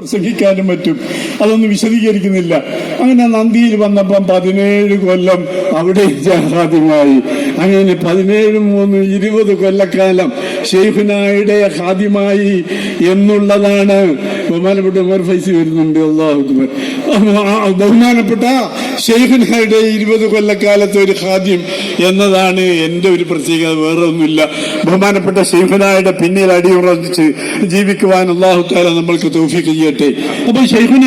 പ്രസംഗിക്കാനും പറ്റും. അതൊന്നും വിശദീകരിക്കുന്നില്ല. അങ്ങനെ നന്ദിയിൽ വന്നപ്പം പതിനേഴ് കൊല്ലം അവിടെ ഹാദ്യമായി അങ്ങനെ പതിനേഴ് മൂന്ന് ഇരുപത് കൊല്ലക്കാലം ഷെയ്ഖുനായുടെ ഹാദിമായി എന്നുള്ളതാണ് ബഹുമാനപ്പെട്ട ഉമർ ഫൈസി വരുന്നുണ്ട്. അള്ളാഹു ബഹുമാനപ്പെട്ട ഷെയ്ഖുനായുടെ ഇരുപത് കൊല്ലക്കാലത്തെ ഒരു ഖാദ്യം എന്നതാണ് എന്റെ ഒരു പ്രത്യേകത വേറെ ഒന്നുമില്ല ബഹുമാനപ്പെട്ട ഷെയ്ഖുനായുടെ പിന്നിൽ അടിയുറച്ച് ജീവിക്കുവാൻ അള്ളാഹു താല നമ്മൾക്ക് തൗഫീഖ് ചെയ്യട്ടെ. അപ്പൊ ഷെയ്ഖുന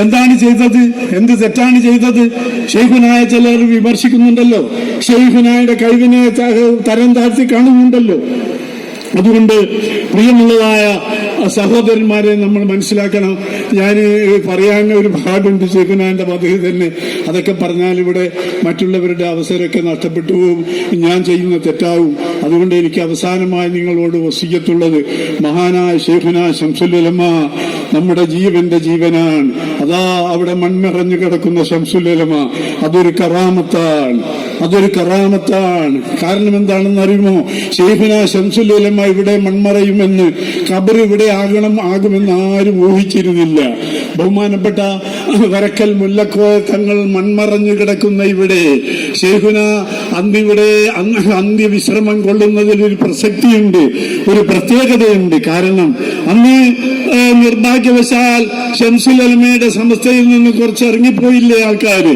എന്താണ് ചെയ്തത്? എന്ത് തെറ്റാണ് ചെയ്തത്? ഷെയ്ഖുനായ ചിലർ വിമർശിക്കുന്നുണ്ടല്ലോ. ഷെയ്ഖുനായുടെ കഴിവിനെ തരം താഴ്ത്തി കാണുന്നുണ്ടല്ലോ. അതുകൊണ്ട് പ്രിയമുള്ളതായ സഹോദരന്മാരെ നമ്മൾ മനസ്സിലാക്കണം. ഞാൻ പറയാൻ ഒരു ഭാഗമുണ്ട് ഷെയ്ഖുനാന്റെ പദ്ധതി തന്നെ. അതൊക്കെ പറഞ്ഞാൽ ഇവിടെ മറ്റുള്ളവരുടെ അവസരമൊക്കെ നഷ്ടപ്പെട്ടു പോകും. ഞാൻ ചെയ്യുന്ന തെറ്റാവും. അതുകൊണ്ട് എനിക്ക് അവസാനമായി നിങ്ങളോട് വസിക്കത്തുള്ളത് മഹാനായ ഷേഖുന ശംസുലമ നമ്മുടെ ജീവന്റെ ജീവനാണ്. അതാ അവിടെ മൺമറഞ്ഞു കിടക്കുന്ന ശംസുലമ അതൊരു കറാമത്താണ്. അതൊരു കറാമത്താണ്. കാരണം എന്താണെന്ന് അറിയുമോ? ഷെയ്ഫിന ശംസുലീലമ്മ ഇവിടെ മൺമറയുമെന്ന്. കബർ ഇവിടെ ആകണം ആകുമെന്ന് ആരും ഊഹിച്ചിരുന്നില്ല. ബഹുമാനപ്പെട്ട വരക്കൽ മുല്ലക്കോയ തങ്ങൾ മൺമറഞ്ഞു കിടക്കുന്ന ഇവിടെ. ഷെയ്ഖുന അന്തിവിടെ അന്ത്യവിശ്രമം കൊള്ളുന്നതിൽ ഒരു പ്രസക്തിയുണ്ട് ഒരു പ്രത്യേകതയുണ്ട്. കാരണം അന്ന് നിർഭാഗ്യവശാൽ ഷംസുൽ അലമയുടെ സമസ്തയിൽ നിന്ന് കുറച്ച് ഇറങ്ങിപ്പോയില്ലേ ആൾക്കാര്.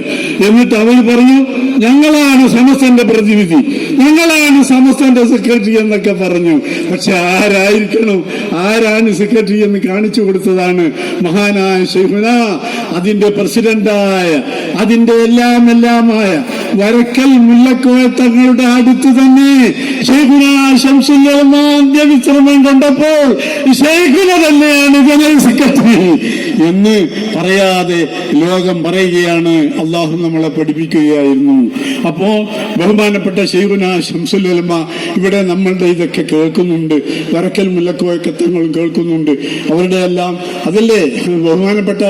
എന്നിട്ട് അവർ പറഞ്ഞു ഞങ്ങളാണ് സമസ്തന്റെ പ്രതിനിധി. ഞങ്ങളാണ് സമസ്തന്റെ സെക്രട്ടറി എന്നൊക്കെ പറഞ്ഞു. പക്ഷെ ആരായിരിക്കണം? ആരാണ് സെക്രട്ടറി എന്ന് കാണിച്ചു കൊടുത്തതാണ് മഹാനായ ഷെഹുന അതിന്റെ പ്രസിഡന്റായ അതിന്റെ എല്ലാം എല്ലാമായ വരക്കൽ മുല്ലക്കോയ തങ്ങളുടെ അടുത്ത് തന്നെ ഷെയ്ഖുന ശംസുല്യമാന്ത്യ വിശ്രമം കൊണ്ടപ്പോൾ ഷെയ്ഖുന തന്നെയാണ് ജനറൽ സെക്രട്ടറി എന്ന് പറയാതെ ലോകം പറയുകയാണ്. അള്ളാഹു നമ്മളെ പഠിപ്പിക്കുകയായിരുന്നു. അപ്പോ ബഹുമാനപ്പെട്ട ഷെയ്ഖുന ശംസുല്ലമ ഇവിടെ നമ്മളുടെ ഇതൊക്കെ കേൾക്കുന്നുണ്ട്. വരക്കൽ തങ്ങൾ കേൾക്കുന്നുണ്ട്. അവരുടെ എല്ലാം അതല്ലേ? ബഹുമാനപ്പെട്ട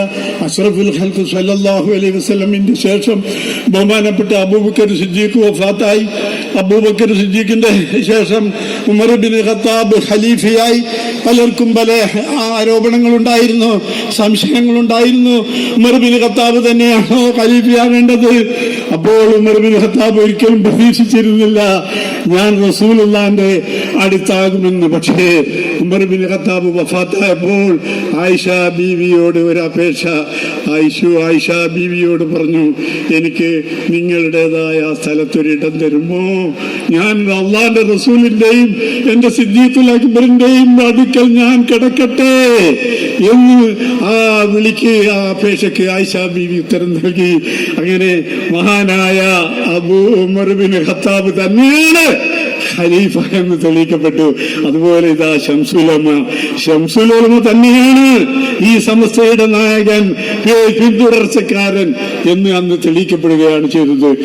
അഷ്റഫുൽ ഹൽക്ക് സല്ലാഹു അലൈഹി വസ്ലമിന്റെ ശേഷം ബഹുമാനപ്പെട്ട അബൂബക്കർ സിദ്ദീഖ് വഫാത്തായി. അബൂബക്കർ സിദ്ദീഖിന്റെ ശേഷം ഉമർ ബിൻ ഖത്താബ് ഖലീഫയായി. പലർക്കും പല ആരോപണങ്ങളുണ്ടായിരുന്നു സംശയങ്ങളുണ്ടായിരുന്നു. ബിൻ ഖത്താബ് തന്നെയാണോ ഖലീഫയാകേണ്ടത് അപ്പോൾ മെറുബിന് ഖത്താബ് ഒരിക്കലും പ്രതീക്ഷിച്ചിരുന്നില്ല. ഞാൻ റസൂലുള്ളാന്റെ അടുത്താകുമെന്ന്. പക്ഷേ ഉമർ ബിൻ ഖത്താബ് വഫാത്തായപ്പോൾ ആയിഷ ബീവിയോട് ഒരു അപേക്ഷ. ആയിഷു ആയിഷ ബീവിയോട് പറഞ്ഞു എനിക്ക് നിങ്ങളുടേതായ സ്ഥലത്തൊരിടം തരുമോ? ഞാൻ അള്ളാന്റെ റസൂലിന്റെയും എന്റെ സിദ്ദീഖുൽ അക്ബറിന്റെയും അടുക്കൽ ഞാൻ കിടക്കട്ടെ. എന്ന് ആ വിളിക്ക് ആ അപേക്ഷയ്ക്ക് ആയിഷ ബീവി ഉത്തരം നൽകി. അങ്ങനെ മഹാനായ അബൂ ഉമർ ബിൻ ഖത്താബ് തന്നെയാണ് ഖലീഫ എന്ന് തെളിയിക്കപ്പെട്ടു. അതുപോലെ ഇതാ ഷംസുലമ ഷംസുലമ തന്നെയാണ് ഈ സമസ്തയുടെ നായകൻ പിന്തുടർച്ചക്കാരൻ എന്ന് അന്ന് തെളിയിക്കപ്പെടുകയാണ് ചെയ്തത്.